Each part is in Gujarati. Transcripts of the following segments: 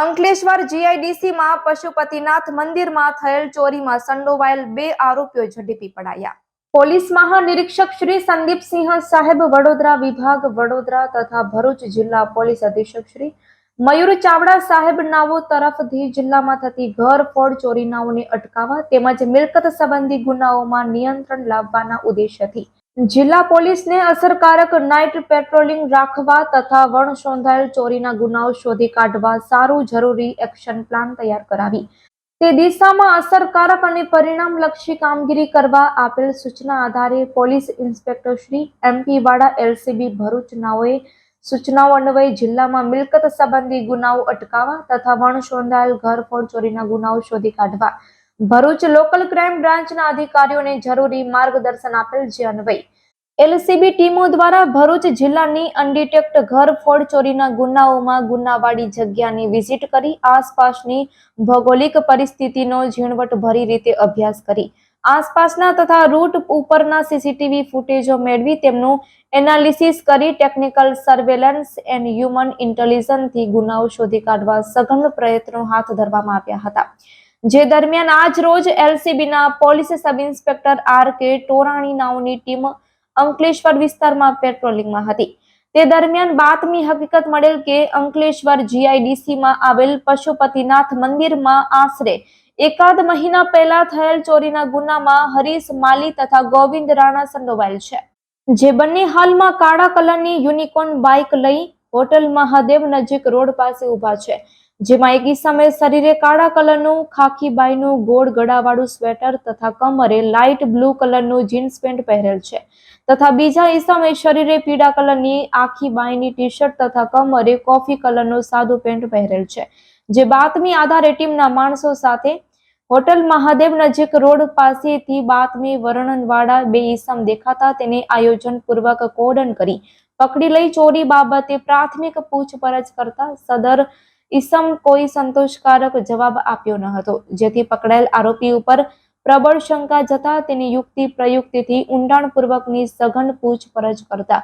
અંકલેશ્વર જીઆઈડીસીમાં પશુપતિનાથ મંદિરમાં થયેલ ચોરીમાં સંડોવાયેલ બે આરોપીઓ ઝડપી પડાયા. પોલીસ મહાનિરીક્ષક શ્રી સંદીપસિંહ સાહેબ વડોદરા વિભાગ વડોદરા તથા ભરૂચ જિલ્લા પોલીસ અધિક્ષક શ્રી મયુર ચાવડા સાહેબ નાઓ તરફથી જિલ્લામાં થતી ઘર ફોડ ચોરીનાઓને અટકાવવા તેમજ મિલકત સંબંધી ગુનાઓમાં નિયંત્રણ લાવવાના ઉદ્દેશ્યથી જિલ્લા પોલીસને અસરકારક નાઇટ પેટ્રોલિંગ રાખવા તથા વણસોંધાયેલ ચોરીના ગુનાઓ શોધી કાઢવા સારું જરૂરી એક્શન પ્લાન તૈયાર કરાવી. તે દિશામાં અસરકારક અને પરિણામલક્ષી કામગીરી કરવા આપેલ સૂચના આધારે police inspector Shri MP Vada LCB Bharuch નાઓએ સૂચનાઓ અન્વયે જિલ્લામાં મિલકત સંબંધી ગુનાઓ અટકાવવા તથા વણ વણસોંધાયેલ ઘરફોડ ચોરીના ગુનાઓ શોધી કાઢવા ભરૂચ લોકલ ક્રાઇમ બ્રાન્ચના અધિકારીઓને જરૂરી માર્ગદર્શન આપેલ જે અન્વયે. એલસીબી ટીમો દ્વારા ભરૂચ જિલ્લાની અનડિટેક્ટ ઘરફોડ ચોરીના ગુનાઓમાં ગુનાવાળી જગ્યાની વિઝિટ કરી આસપાસની ભૌગોલિક પરિસ્થિતિનો ઝીણવટભરી રીતે અભ્યાસ કરી. આસપાસના તથા રૂટ ઉપરના સીસીટીવી ફૂટેજો મેળવી તેમનું એનાલિસિસ કરી ટેકનિકલ સર્વેલન્સ એન્ડ હ્યુમન ઇન્ટેલિજન્સથી ગુનાઓ શોધી કાઢવા સઘન પ્રયત્નો હાથ ધરવામાં આવ્યા હતા. જે દરમિયાન આજ રોજ એલસીબીના police sub inspector R K Torani નાઓની team Ankleshwar વિસ્તારમાં પેટ્રોલિંગમાં હતી. તે દરમિયાન બાતમી હકીકત મળેલ કે અંકલેશ્વર જીઆઈડીસીમાં આવેલ પશુપતિનાથ મંદિરમાં આશરે એકાદ મહિના પહેલા થયેલ ચોરીના ગુનામાં હરીશ માલી તથા ગોવિંદ રાણા સંડોવાયેલ છે. જે બંને હાલમાં કાળા કલરની યુનિકોર્ન બાઇક લઈ હોટલ મહાદેવ નજીક રોડ પાસે ઊભા છે. જેમાં એક ઈસમે શરીરે કાળા કલરનું, ખાખી બાયનું, ગોળ ગળાવાળું સ્વેટર તથા કમરે લાઇટ બ્લુ કલરનું જીન્સ પેન્ટ પહેરેલ છે. તથા બીજા ઈસમે શરીરે પીળા કલરની, આખી બાયની ટી શર્ટ તથા કમરે કોફી કલરનું સાદું પેન્ટ પહેરેલ છે. જે બાતમી આધારે ટીમના માણસો સાથે હોટલ મહાદેવ નજીક રોડ પાસેથી બાતમી વર્ણનવાળા બે ઈસમ દેખાતા તેને આયોજનપૂર્વક કોડન કરી, પકડી લઈ ચોરી બાબતે પ્રાથમિક પૂછપરછ કરતા સદર ઈસમ કોઈ સંતોષકારક જવાબ આપ્યો ન હતો. જેથી પકડાયેલ આરોપી ઉપર પ્રબળ શંકા જતા તેની યુક્તિ પ્રયુક્તિથી ઊંડાણપૂર્વકની સઘન પૂછપરછ કરતા.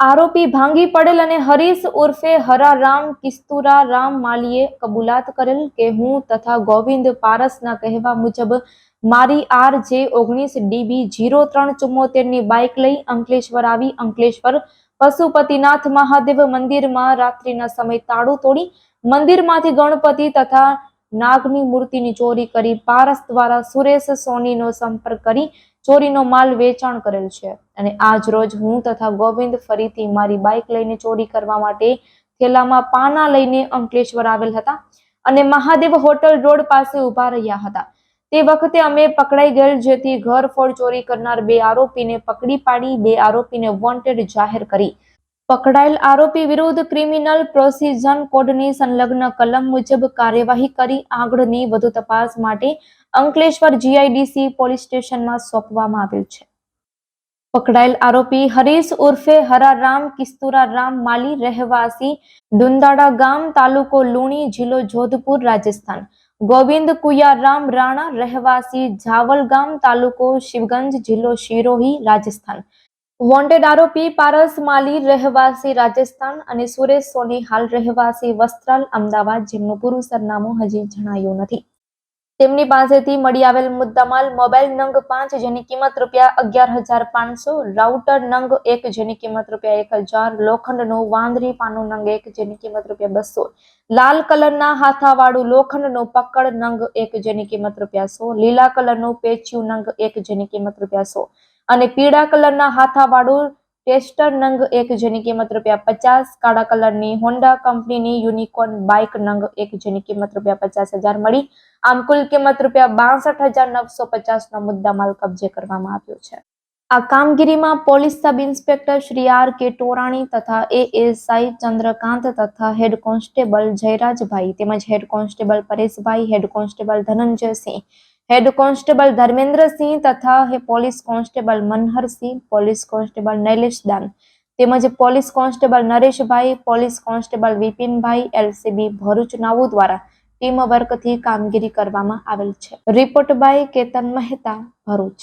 આરોપી ભાંગી પડેલ અને હરીશ ઉર્ફે હરારામ કિસ્તુરા રામ માલીએ કબૂલાત કરેલ કે હું તથા ગોવિંદ પારસના કહેવા મુજબ મારી આર જે ઓગણીસ ડીબી જીરો ત્રણ ચુમ્મોતેરની બાઇક લઈ અંકલેશ્વર આવી. અંકલેશ્વર પશુપતિનાથ મહાદેવ મંદિરમાં રાત્રિના સમય તાળું તોડી મંદિરમાંથી ગણપતિ તથા નાગની મૂર્તિની ચોરી કરી પારસ દ્વારા સુરેશ સોનીનો સંપર્ક કરી ચોરીનો માલ વેચાણ કરેલ છે. અને આજ રોજ હું તથા ગોવિંદ ફરીથી મારી બાઇક લઈને ચોરી કરવા માટે થેલામાં પાના લઈને અંકલેશ્વર આવેલ હતા અને મહાદેવ હોટલ રોડ પાસે ઊભા રહ્યા હતા. તે વખતે અમે પકડાઈ ગયેલ, જેથી ઘરફોડ ચોરી કરનાર બે આરોપીને પકડી પાડી, બે આરોપીને વોન્ટેડ જાહેર કરી. પકડાયેલ આરોપી વિરુદ્ધ ક્રિમિનલ પ્રોસિઝન કોડની સંલગ્ન કલમ મુજબ કાર્યવાહી કરી આગળની વધુ તપાસ માટે અંકલેશ્વર જીઆઈડીસી પોલીસ સ્ટેશનમાં સોંપવામાં આવેલ છે. પકડાયેલ આરોપી હરીશ ઉર્ફે હરારામ કિસ્તુરારામ માલી રહેવાસી દુંદાડા ગામ તાલુકો લુણી જિલ્લો જોધપુર, રાજસ્થાન. ગોવિંદ કુયારામ રાણા રહેવાસી જાવલ ગામ તાલુકો શિવગંજ જિલ્લો શિરોહી, રાજસ્થાન. વોન્ટેડ આરોપી પારસ માલી રહેવાસી રાજસ્થાન અને સુરેશ સોની હાલ રહેવાસી વસ્ત્રાલ અમદાવાદ, જેમનું પૂરું સરનામું હજી જણાયું નથી. તેમની પાસેથી મળી આવેલ મુદ્દામાલ મોબાઈલ નંગ પાંચ જેની કિંમત રૂપિયા અગિયાર હજાર પાંચસો, રાઉટર નંગ એક જેની કિંમત રૂપિયા એક હજાર, લોખંડનું વાંદરી પાનું નંગ એક જેની કિંમત રૂપિયા બસો, લાલ કલરના હાથાવાળું લોખંડનું પકડ નંગ એક જેની કિંમત રૂપિયા સો, લીલા કલરનું પેચ્યું નંગ એક જેની કિંમત રૂપિયા સો અને પીળા કલરના હાથાવાળું ટેસ્ટર નંગ એક જેની કિંમત રૂપિયા પચાસ, કાળા કલરની હોન્ડા કંપનીની યુનિકોર્ન બાઇક નંગ એક જેની કિંમત રૂપિયા પચાસ હજાર મળી. આમ કુલ કિંમત રૂપિયા બાસઠ હજાર નવસો પચાસનો મુદ્દામાલ કબજે કરવામાં આવ્યો છે. આ કામગીરીમાં police sub inspector Shri R K Torani તથા એએસઆઈ ચંદ્રકાંત તથા હેડ કોન્સ્ટેબલ જયરાજભાઈ તેમજ head constable Pareshbhai, head constable Dhananjaysinh head constable Dharmendrasinh તથા હે police constable Manharsinh police constable Nailesh Dan. તેમજ police constable Nareshbhai, police constable Vipinbhai, LCB Bharuch નાવું દ્વારા ટીમ વર્કથી કામગીરી કરવામાં આવેલ છે. Report by Ketan Mehta, Bharuch.